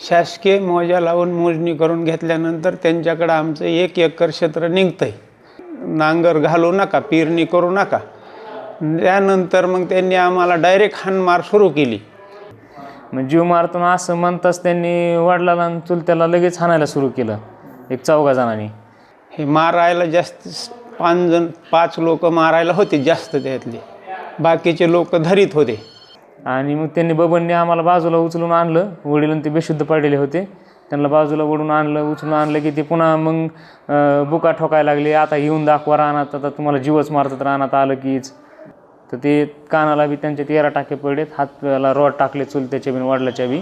शासकीय मोजा लावून मोजणी करून घेतल्यानंतर त्यांच्याकडं आमचं एक एकर क्षेत्र निघतंय. नांगर घालू नका पेरणी करू नका. त्यानंतर मग त्यांनी आम्हाला डायरेक्ट हाणमार सुरू केली. मग जीव मारतो ना असं म्हणताच त्यांनी वडिलाला आणि चुलत्याला लगेच हाणायला सुरू केलं एक चौघा जणांनी. हे मारायला जास्त पाच जण पाच लोक मारायला होते जास्त त्यातले. बाकीचे लोक धरीत होते. आणि मग त्यांनी बबनने आम्हाला बाजूला उचलून आणलं वडील ते बेशुद्ध पडलेले होते. त्यांना बाजूला ओढून आणलं उचलून आणलं की ते पुन्हा मग बुका ठोकायला लागले. आता येऊन दाखवा रानात आता तुम्हाला जीवच मारतात रानात आलं कीच. तर ते कानाला बी त्यांचे तेरा टाके पडलेत. हाताला रॉड टाकले चुलत्याच्या बी वडलाच्या बी.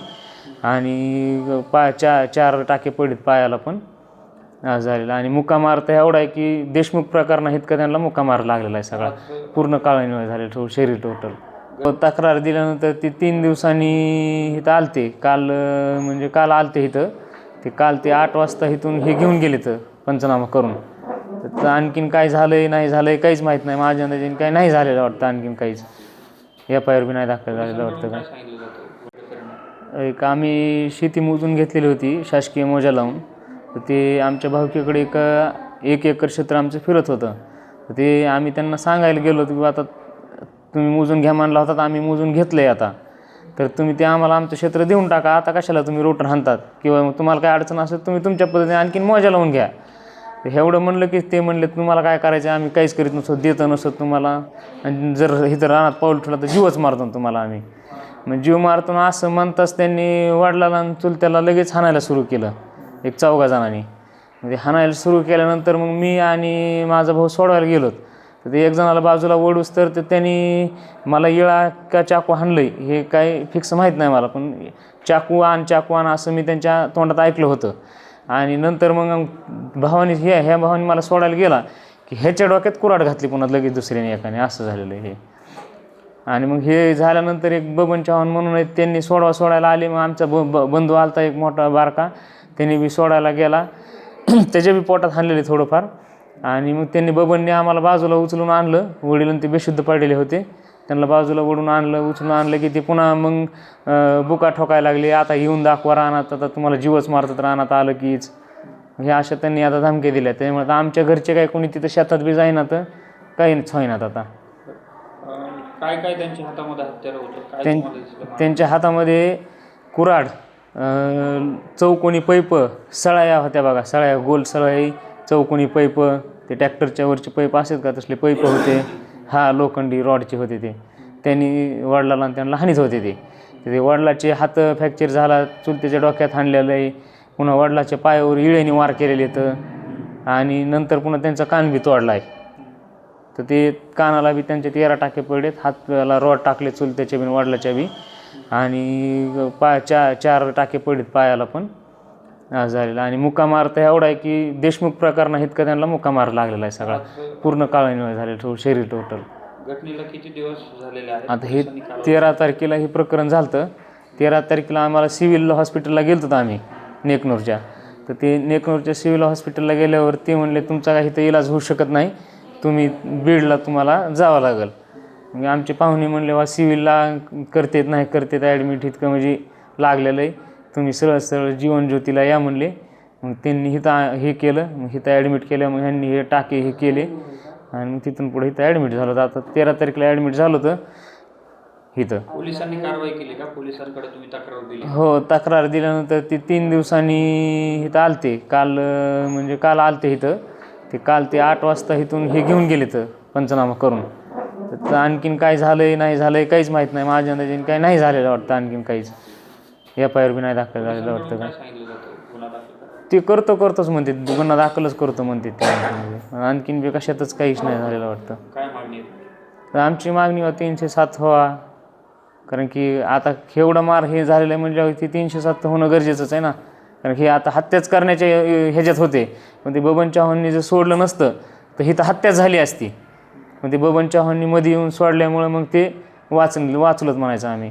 आणि पाय चा चार टाके पडलेत पायाला पण. झालेला झालेलं. आणि मुक्का मार तर एवढा आहे की देशमुख प्रकार नाहीत का त्यांना मुका मार लागलेला आहे सगळा. पूर्ण काळा झालेला टो शरीर टोटल तक्रार दिल्यानंतर ते तीन दिवसांनी इथं आलते. काल म्हणजे काल आलते इथं. ते काल ते आठ वाजता इथून हे घेऊन गेले तर पंचनामा करून. तर आणखीन काय झालंय नाही झालंय काहीच माहीत नाही. माझ्या अंदाजाने काही नाही झालेलं वाटतं आणखीन काहीच. एफ आय आर बी नाही दाखल झालेलं वाटतं का? एक आम्ही शेती मोजून घेतलेली होती शासकीय मोजा लावून. तर ते आमच्या भावकीकडे एक एक एकर क्षेत्र आमचं फिरत होतं. तर ते आम्ही त्यांना सांगायला गेलो होतो की बा आता तुम्ही मोजून घ्या म्हणला होता तर आम्ही मोजून घेतलं आहे आता. तर तुम्ही ते आम्हाला आमचं क्षेत्र देऊन टाका आता कशाला तुम्ही रोटर हाणतात? किंवा मग तुम्हाला काय अडचण असेल तुम्ही तुमच्या पद्धतीने आणखीन मोजा लावून घ्या. तर एवढं म्हणलं की ते म्हणले तुम्हाला काय करायचं? आम्ही काहीच करीत नसतो देतं नसतो तुम्हाला. आणि जर इथं रानात पाऊल ठेवला तर जीवच मारतो ना तुम्हाला आम्ही. मग जीव मारतो ना असं म्हणताच त्यांनी वडिलाला आणि चुलत्याला लगेच हाणायला सुरू केलं एक चौघा जणांनी. म्हणजे हाणायला सुरू केल्यानंतर मग मी आणि माझा भाऊ सोडवायला गेलोत. तर ते एक जणाला बाजूला ओढूस तर ते त्यांनी मला इळा का चाकू हाणलं हे काय फिक्स माहीत नाही मला पण चाकू आण चाकू आण असं मी त्यांच्या तोंडात ऐकलं होतं. आणि नंतर मग भावानी ह्या ह्या भावानी मला सोडायला गेला की ह्याच्या डोक्यात कुराड घातली पुन्हा लगेच दुसऱ्याने एकाने. असं झालेलं आहे हे. आणि मग हे झाल्यानंतर एक बबन चव्हाण म्हणून त्यांनी सोडवा सोडायला आले. मग आमचा ब ब- बंधू आलता एक मोठा बारका. त्यांनी बी सोडायला गेला. त्याच्या बी पोटात हाणलेले थोडंफार. आणि मग त्यांनी बबनने आम्हाला बाजूला उचलून आणलं. वडील ते बेशुद्ध पडलेले होते. त्यांना बाजूला ओढून आणलं उचलून आणलं की ते पुन्हा मग बुका ठोकायला लागले. आता येऊन दाखवा रानात आता तुम्हाला जीवच मारतात रानात आलं कीच हे अशा त्यांनी आता धमक्या दिल्या. त्यामुळे आता आमच्या घरचे काय कोणी तिथं शेतात बी जाईना तर काहीच होईनात आता. काय काय त्यांच्या हातामध्ये हत्यारं? त्यांच्या हातामध्ये कुराड चौकोनी पैप सळाया होत्या बघा. सळाया गोल सळाई चौकोनी पैप. ते ट्रॅक्टरच्या वरचे पैप असतात का? तसले पैप होते. हा लोखंडी रॉडचे होते ते. त्यांनी वडिलाला आणि त्यांना हानीत होते ते. ते वडिलाचे हात फ्रॅक्चर झाला चुलत्याच्या डोक्यात हाणलेलं आहे. पुन्हा वडिलाच्या पायावर इळेने वार केलेले तर आणि नंतर पुन्हा त्यांचा कान बी तोडला आहे तर ते कानाला बी त्यांचे तेरा टाके पडलेत. हाताला रॉड टाकले चुलत्याच्या बी वडिलाच्या बी. आणि पाय चा चार टाके पडलेत पायाला पण. झालेलं. आणि मुक्का मार तर एवढा आहे की देशमुख प्रकार नाहीत का त्यांना मुक्का मार लागलेला आहे सगळा. पूर्ण काळा झालेलं शरीर टोटल घटनेला किती दिवस झालेले आहेत? आता हे तेरा तारखेला हे प्रकरण झालं तेरा तारखेला आम्हाला सिव्हिल हॉस्पिटलला गेलो होतो आम्ही नेकनूरच्या. तर ते नेकनूरच्या सिव्हिल हॉस्पिटलला गेल्यावर ते म्हणले तुमचा काही इथं इलाज होऊ शकत नाही. तुम्ही बीडला तुम्हाला जावं लागेल. मग आमचे पाहुणे म्हणले वा सिव्हिलला करतेत नाही करतेत ॲडमिट इतकं म्हणजे लागलेलं आहे. तुम्ही सरळ सरळ जीवनज्योतीला या म्हणले. मग त्यांनी इथं हे केलं. मग इथं ॲडमिट केलं. मग ह्यांनी हे टाके हे केले. आणि मग तिथून पुढे इथं ॲडमिट झालं होतं. आता तेरा तारखेला ॲडमिट झालं होतं. इथं पोलिसांनी कारवाई केली का? पोलिसांकडे तुम्ही तक्रार दिली? हो तक्रार दिल्यानंतर ते तीन दिवसांनी इथं आलते. काल म्हणजे काल आलते इथं ते काल ते आठ वाजता इथून हे घेऊन गेले तर पंचनामा करून. तर आणखीन काय झालंय नाही झालंय काहीच माहीत नाही. माझ्या अंदाजाने काही नाही झालेलं वाटतं आणखीन काहीच. एफ आय आर बी नाही दाखल झालेलं वाटतं का? ते करतो करतोच म्हणते. गुन्हा दाखलच करतो म्हणते ते. आणखीन. बी कशातच काहीच नाही झालेलं वाटतं. काय मागणी आहे? तर आमची मागणी होती तीनशे सात व्हावा कारण की आता एवढं मार हे झालेलं आहे म्हणजे ती तीनशे सात होणं गरजेचंच आहे ना. कारण की आता हत्याच करण्याच्या ह्याच्यात होते. पण ते बबन चव्हाणनी जर सोडलं नसतं तर ही तर हत्याच झाली असती. पण ते बबन चव्हाणनी मध्ये येऊन सोडल्यामुळं मग ते वाचन वाचलंच म्हणायचं आम्ही.